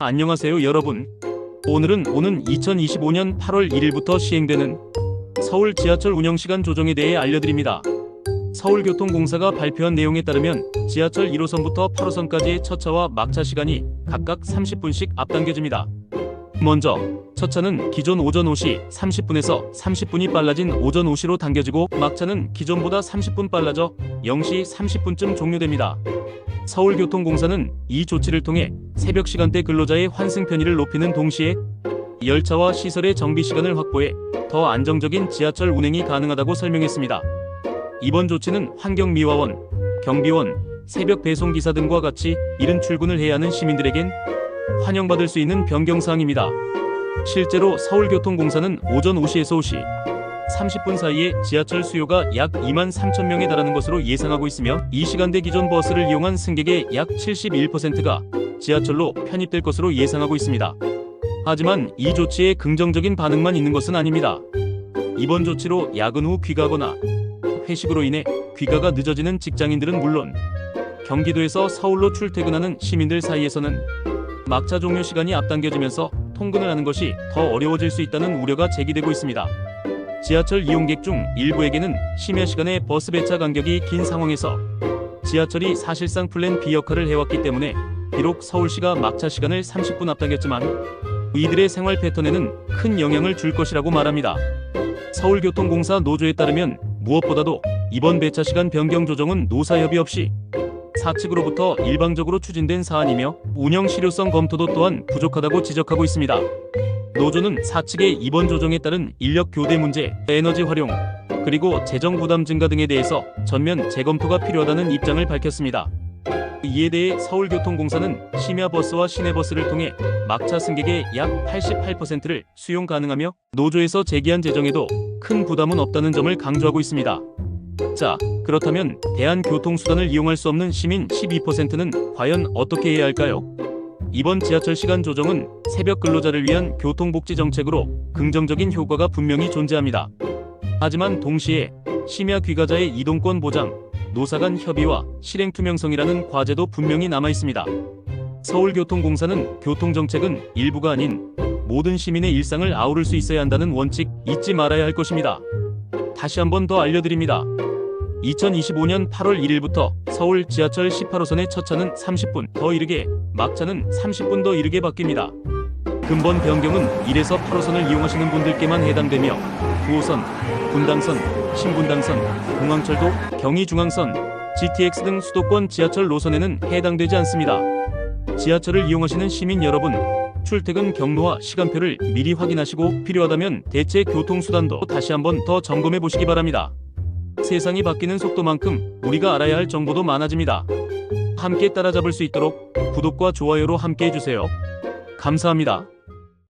안녕하세요 여러분. 오늘은 오는 2025년 8월 1일부터 시행되는 서울 지하철 운영시간 조정에 대해 알려드립니다. 서울교통공사가 발표한 내용에 따르면 지하철 1호선부터 8호선까지의 첫차와 막차 시간이 각각 30분씩 앞당겨집니다. 먼저 첫차는 기존 오전 5시 30분에서 30분이 빨라진 오전 5시로 당겨지고 막차는 기존보다 30분 빨라져 0시 30분쯤 종료됩니다. 서울교통공사는 이 조치를 통해 새벽 시간대 근로자의 환승 편의를 높이는 동시에 열차와 시설의 정비 시간을 확보해 더 안정적인 지하철 운행이 가능하다고 설명했습니다. 이번 조치는 환경미화원, 경비원, 새벽 배송기사 등과 같이 이른 출근을 해야 하는 시민들에겐 환영받을 수 있는 변경사항입니다. 실제로 서울교통공사는 오전 5시에서 5시 30분 사이에 지하철 수요가 약 2만 3천 명에 달하는 것으로 예상하고 있으며 이 시간대 기존 버스를 이용한 승객의 약 71%가 지하철로 편입될 것으로 예상하고 있습니다. 하지만 이 조치에 긍정적인 반응만 있는 것은 아닙니다. 이번 조치로 야근 후 귀가하거나 회식으로 인해 귀가가 늦어지는 직장인들은 물론 경기도에서 서울로 출퇴근하는 시민들 사이에서는 막차 종료 시간이 앞당겨지면서 통근을 하는 것이 더 어려워질 수 있다는 우려가 제기되고 있습니다. 지하철 이용객 중 일부에게는 심야 시간에 버스 배차 간격이 긴 상황에서 지하철이 사실상 플랜 B 역할을 해왔기 때문에 비록 서울시가 막차 시간을 30분 앞당겼지만 이들의 생활 패턴에는 큰 영향을 줄 것이라고 말합니다. 서울교통공사 노조에 따르면 무엇보다도 이번 배차 시간 변경 조정은 노사협의 없이 사측으로부터 일방적으로 추진된 사안이며 운영 실효성 검토도 또한 부족하다고 지적하고 있습니다. 노조는 사측의 이번 조정에 따른 인력 교대 문제, 에너지 활용, 그리고 재정 부담 증가 등에 대해서 전면 재검토가 필요하다는 입장을 밝혔습니다. 이에 대해 서울교통공사는 심야 버스와 시내버스를 통해 막차 승객의 약 88%를 수용 가능하며 노조에서 제기한 재정에도 큰 부담은 없다는 점을 강조하고 있습니다. 자, 그렇다면 대한교통수단을 이용할 수 없는 시민 12%는 과연 어떻게 해야 할까요? 이번 지하철 시간 조정은 새벽 근로자를 위한 교통복지 정책으로 긍정적인 효과가 분명히 존재합니다. 하지만 동시에 심야 귀가자의 이동권 보장, 노사 간 협의와 실행 투명성이라는 과제도 분명히 남아 있습니다. 서울교통공사는 교통정책은 일부가 아닌 모든 시민의 일상을 아우를 수 있어야 한다는 원칙 잊지 말아야 할 것입니다. 다시 한번 더 알려드립니다. 2025년 8월 1일부터 서울 지하철 18호선의 첫 차는 30분 더 이르게, 막차는 30분 더 이르게 바뀝니다. 근본 변경은 1에서 8호선을 이용하시는 분들께만 해당되며 9호선, 분당선, 신분당선, 공항철도, 경의중앙선, GTX 등 수도권 지하철 노선에는 해당되지 않습니다. 지하철을 이용하시는 시민 여러분, 출퇴근 경로와 시간표를 미리 확인하시고 필요하다면 대체 교통수단도 다시 한번 더 점검해 보시기 바랍니다. 세상이 바뀌는 속도만큼 우리가 알아야 할 정보도 많아집니다. 함께 따라잡을 수 있도록 구독과 좋아요로 함께 해주세요. 감사합니다.